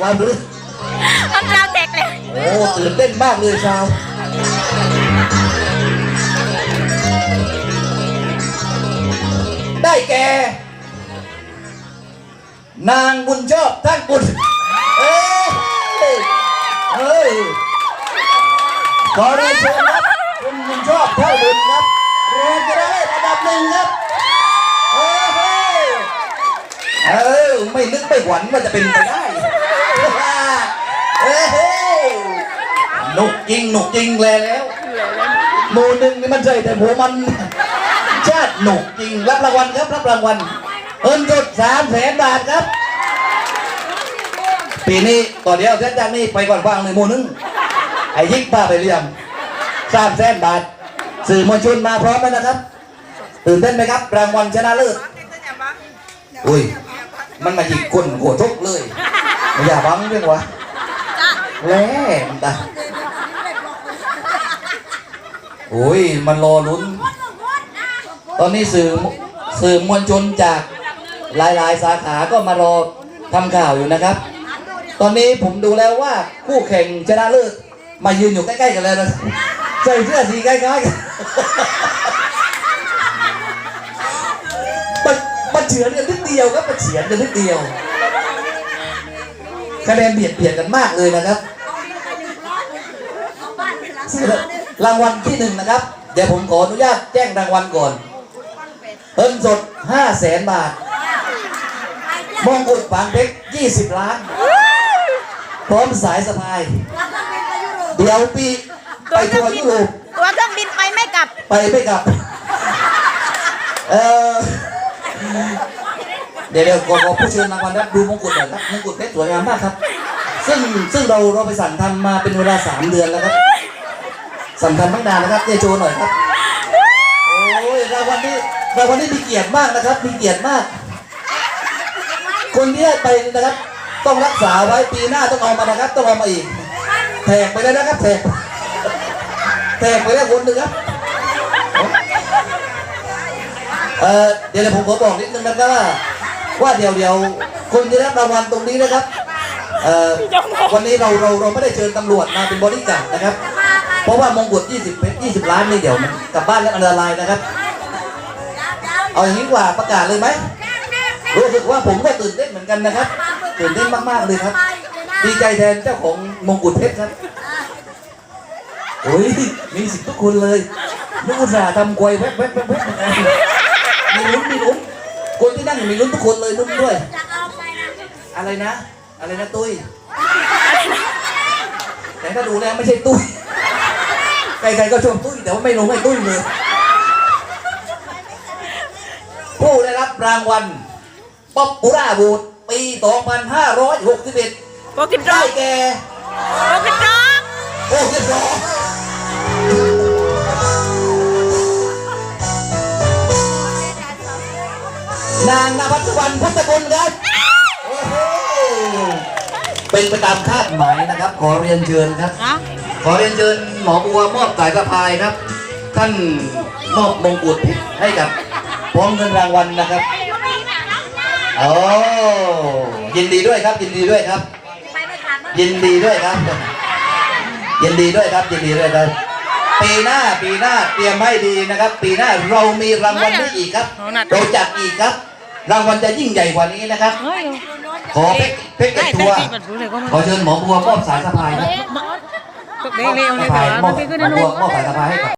ความรู้ต้องเราเด็กเลย โอ้ตื่นเต้นมากเลยชาวได้แก่ นางบุญชอบท่านบุญเอ้ยเฮ้ยขอเรียนเชิญครับคุณบุญชอบเท่าบุญครับเรียนจะได้ระดับหนึ่งครับเอ้ยเออไม่นึกไม่หวั่นว่าจะเป็นไปได้ เอ้ยหนุกจริงหนุกจริงแลแล้วหมู่หนึ่งนี่มันใช่แต่หัวมันชาติหนุกจริงรับรางวัลครับรับรางวัลเงินสดสามแสนบาทครับ ปีนี้ต่อเดียวเส้นจากนี้ไปก่อนฟังเลยหมู่หนึงไอ้ยิกป้าไปเรียมสามแสนบาท สื่อมวลชนมาพร้อมแล้วนะครับ ตื่นเต้นไหมครับ รางวัลชนะเลิศอุ้ย มันมาหยิกคนหัวทุกเลย อย่าบังเรื่องวะ แล่มันตาโอ้ยมันรอลุ้น ตอนนี้สื่อสื่อมวลชนจากหลายๆ สาขาก็มารอทำข่าวอยู่นะครับ ตอนนี้ผมดูแล้วว่าคู่แข่งชนะเลิศมายืนอยู่ใกล้ๆกันแล้วนะใส่เสื้อสีคล้ๆกันมันมันเฉือนกันนิดเดียวครับมันเฉือนกันนิดเดียวคะแนนเบียดเบียดกันมากเลยนะครับ รางวัลที่หนึ่งนะครับ เดี๋ยวผมขออนุญาตแจ้งรางวัลก่อนเงินสด5 0 0แสนบาท มงกุฎฝังเพชร20ล้าน พร้อมสายสะพาย เดี๋ยวปีไปทัวร์ยุโรปตัวเครื่องบินไปไม่กลับ ไปไม่กลับ เออเดี๋ยวเดี๋ยวขอขอผู้เชิญรางวัลครับดูมงกุฎหน่อยครับมงกุฎเพชรสวยงามมากครับ ซึ่งซึ่งเราเราไปสั่งทำมาเป็นเวลาสามเดือนแล้วครับ สั่งทำตั้งนานนะครับเจโชว์หน่อยครับโอ้ยรางวัลนี้รางวัลนี้มีเกียรติมากนะครับ มีเกียรติมาก คนที่ได้ไปนะครับ ต้องรักษาไว้ปีหน้าต้องเอามานะครับ ต้องเอามาอีกแทกไปเลยนะครับแทกแทกไปแล้วคนหนึ่งครับเออเดี๋ยวผมขอบอกนิดนึงนะครับว่าว่าเดี๋ยวเดี๋ยวคนที่รับรางวัลตรงนี้นะครับเออวันนี้เราเราเราไม่ได้เชิญตำรวจมาเป็นบริการนะครับ เพราะว่ามงกุฎ20เพชร20 ล้านนี่เดี๋ยวมันกลับบ้านแล้วอันตรายนะครับ เอาอย่างนี้ดีกว่าประกาศเลยไหมรู้สึกว่าผมก็ตื่นเต้นเหมือนกันนะครับ ตื่นเต้นมากๆเลยครับ ดีใจแทนเจ้าของมงกุฎเพชรครับโอ้ยมีสิทธิ์ทุกคนเลยนึกอุตส่าห์ทำกวยแวบแวบแวบแวบมีลุ้นมีลุ้นคนที่นั่งอยู่มีลุ้นทุกคนเลยลุ้นด้วย อะไรนะ อะไรนะตุ้ยแต่ถ้าดูแล้วไม่ใช่ตุ้ย ใครๆก็ชมตุ้ยแต่ว่าไม่ลงให้ตุ้ยเลยผู้ได้รับรางวัลป๊อปปูล่าบูดปี 2561โปรกินร้ได้องแก่โปรกินร้องโอ้เรียบร้อยนางนภัสวรรณพุทธกุลครับโอ้โหเป็นไปตามคาดหมายนะครับ ขอเรียนเชิญครับ นะ ขอเรียนเชิญหมอบัวมอบสายสะพายครับ ท่านมอบมงกุฎให้กับพร้อมเงินรางวัลนะครับโอ้ยินดีด้วยครับ ยินดีด้วยครับ ยินดีด้วยครับ ยินดีด้วยครับยินดีด้วยครับปีหน้าปีหน้าเตรียมให้ดีนะครับ ปีหน้าเรามีรางวัลนี้อีกครับเราจัดอีกครับ รางวัลจะยิ่งใหญ่กว่านี้นะครับเฮ้ยขอเพชรเพชรเกตทัวร์ขอเชิญหมอบัวมอบสายสะพายครับ เร็วเร็วสะเลยพายแต่มอว่าบมันก็หมได้อบัวมอบสายสะพายให้กับ